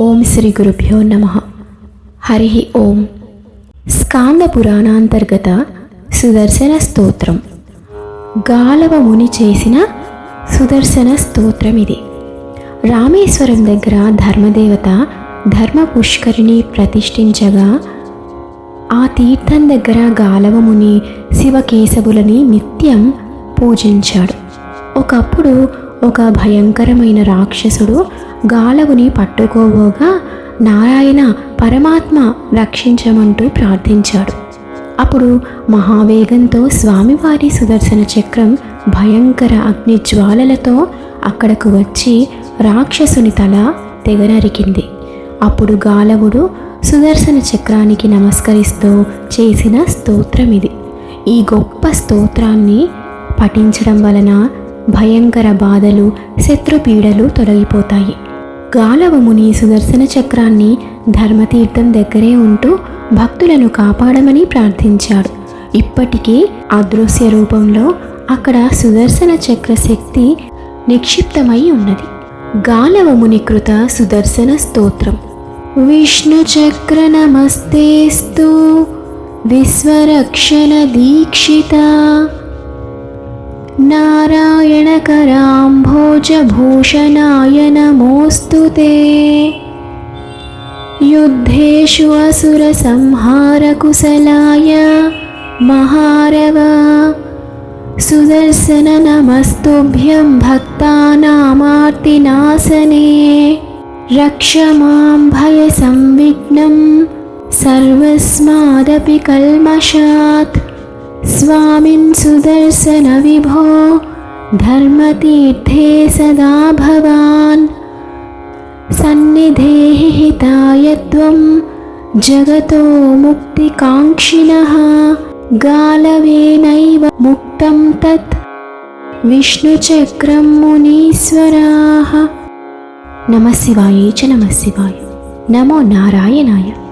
ఓం శ్రీ గురుభ్యో నమ. హరి ఓం. స్కాంద పురాణాంతర్గత సుదర్శన స్తోత్రం. గాలవ ముని చేసిన సుదర్శన స్తోత్రం ఇది. రామేశ్వరం దగ్గర ధర్మదేవత ధర్మ పుష్కరిణి ప్రతిష్ఠించగా ఆ తీర్థం దగ్గర గాలవముని శివకేశవులని నిత్యం పూజించాడు. ఒకప్పుడు ఒక భయంకరమైన రాక్షసుడు గాలవుని పట్టుకోబోగా నారాయణ పరమాత్మ రక్షించమంటూ ప్రార్థించాడు. అప్పుడు మహావేగంతో స్వామివారి సుదర్శన చక్రం భయంకర అగ్ని జ్వాలలతో అక్కడకు వచ్చి రాక్షసుని తల తెగనరికింది. అప్పుడు గాలవుడు సుదర్శన చక్రానికి నమస్కరిస్తూ చేసిన స్తోత్రం ఇది ఈ గొప్ప స్తోత్రాన్ని పఠించడం వలన భయంకర బాధలు శత్రుపీడలు తొలగిపోతాయి. గాలవముని సుదర్శన చక్రాన్ని ధర్మతీర్థం దగ్గరే ఉంటూ భక్తులను కాపాడమని ప్రార్థించాడు. ఇప్పటికీ అదృశ్య రూపంలో అక్కడ సుదర్శన చక్ర శక్తి నిక్షిప్తమై ఉన్నది. గాలవముని కృత సుదర్శన స్తోత్రం. విష్ణుచక్ర నమస్తేస్తు విశ్వరక్షణ దీక్షిత. नारायणकराम्भोजभूषणाय नमोऽस्तु ते। युद्धेषु असुरसंहारकुशलाय महारव। सुदर्शन नमस्तुभ्यं भक्तानामार्तिनाशने। रक्ष मां भयसंविघ्नं सर्वस्मादपि कल्मषात् स्वामिन् सुदर्शन विभो धर्मतीर्थे सदा भवान्। सन्निधेः हिताय त्वं जगतो मुक्तिकाङ्क्षिणः। गालवेनैव मुक्तं तत् विष्णुचक्रं मुनीश्वराः। नमः शिवायै च नमः शिवाय। नमो नारायणाय